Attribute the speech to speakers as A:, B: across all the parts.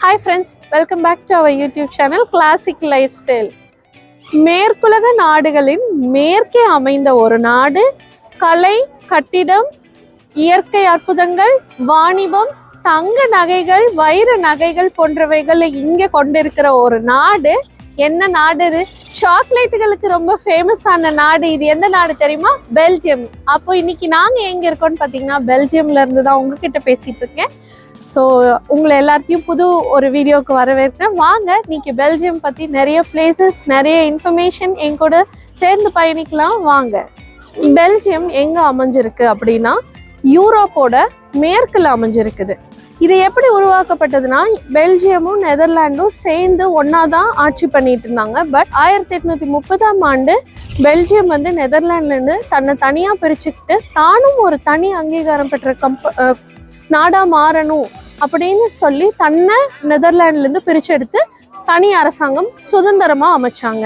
A: Hi friends welcome back to our YouTube channel classic life style மேற்குலக நாடுகளின் மேற்கே அமைந்த ஒரு நாடு கலை கட்டிடம் இயற்கை அற்புதங்கள் வாணிபம் தங்க நகைகள் வைர நகைகள் போன்றவைகளை இங்கே கொண்டிருக்கிற ஒரு நாடு. என்ன நாடு இது? சாக்லேட்டுகளுக்கு ரொம்ப ஃபேமஸான நாடு. இது எந்த நாடு தெரியுமா? பெல்ஜியம். அப்போ இன்னைக்கு நாங்கள் எங்கே இருக்கோம்னு பார்த்தீங்கன்னா பெல்ஜியம்ல இருந்து தான் உங்ககிட்ட பேசிட்டு இருக்கேன். ஸோ உங்களை எல்லாத்தையும் புது ஒரு வீடியோவுக்கு வரவேற்கிறேன். வாங்க நீங்கள் பெல்ஜியம் பற்றி நிறைய பிளேசஸ் நிறைய இன்ஃபர்மேஷன் என் கூட சேர்ந்து பயணிக்கலாம். வாங்க. பெல்ஜியம் எங்கே அமைஞ்சிருக்கு அப்படின்னா யூரோப்போட மேற்கில் அமைஞ்சிருக்குது. இது எப்படி உருவாக்கப்பட்டதுன்னா பெல்ஜியமும் நெதர்லாண்டும் சேர்ந்து ஒன்றா தான் ஆட்சி பண்ணிட்டு இருந்தாங்க. பட் ஆயிரத்தி எட்நூத்தி முப்பதாம் ஆண்டு பெல்ஜியம் வந்து நெதர்லாண்ட்லேருந்து தன்னை தனியாக பிரிச்சுக்கிட்டு தானும் ஒரு தனி அங்கீகாரம் பெற்ற கம்ப நாடாக மாறணும் அப்படின்னு சொல்லி தன்னை நெதர்லாண்ட்லேருந்து பிரிச்செடுத்து தனி அரசாங்கம் சுதந்திரமாக அமைச்சாங்க.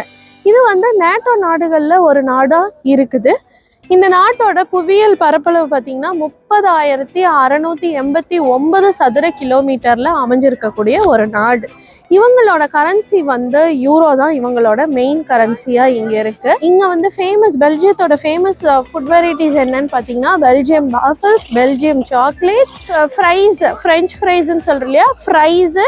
A: இது வந்து நேட்டோ நாடுகளில் ஒரு நாடாக இருக்குது. இந்த நாட்டோட புவியியல் பரப்பளவு பார்த்தீங்கன்னா முப்பதாயிரத்தி அறநூற்றி எண்பத்தி ஒன்பது சதுர கிலோமீட்டரில் அமைஞ்சிருக்கக்கூடிய ஒரு நாடு. இவங்களோட கரன்சி வந்து யூரோ தான். இவங்களோட மெயின் கரன்சியாக இங்கே இருக்குது இங்கே வந்து ஃபேமஸ் பெல்ஜியத்தோட ஃபேமஸ் ஃபுட் வெரைட்டிஸ் என்னன்னு பார்த்தீங்கன்னா Belgium waffles Belgium chocolates fries French ஃப்ரைஸ்ன்னு சொல்கிறோம் இல்லையா? Fries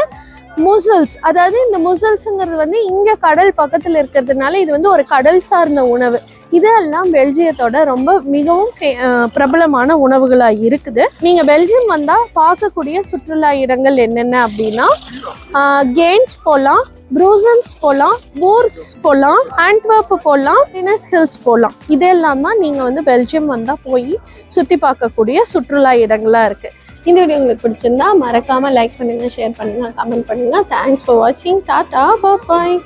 A: mussels. அதாவது இந்த முசல்ஸுங்கிறது வந்து இங்கே கடல் பக்கத்தில் இருக்கிறதுனால இது வந்து ஒரு கடல் சார்ந்த உணவு. இதெல்லாம் பெல்ஜியத்தோட ரொம்ப மிகவும் ஃபே- பிரபலமான உணவுகளாக இருக்குது. நீங்கள் பெல்ஜியம் வந்தால் பார்க்கக்கூடிய சுற்றுலா இடங்கள் என்னென்ன அப்படின்னா கேண்ட் போகலாம் ப்ரூசன்ஸ் போகலாம் போர்க்ஸ் போகலாம் ஆண்ட்வர்ப் போகலாம் டினஸ் ஹில்ஸ் போகலாம் இதெல்லாம் தான் நீங்கள் வந்து பெல்ஜியம் வந்தால் போய் சுற்றி பார்க்கக்கூடிய சுற்றுலா இடங்களாக இருக்குது இந்த வீடியோ உங்களுக்கு பிடிச்சிருந்தா மறக்காமல் லைக் பண்ணுங்கள் ஷேர் பண்ணுங்கள் கமெண்ட் பண்ணுங்கள் தேங்க்ஸ் ஃபார் வாட்சிங் டாட்டா பாய்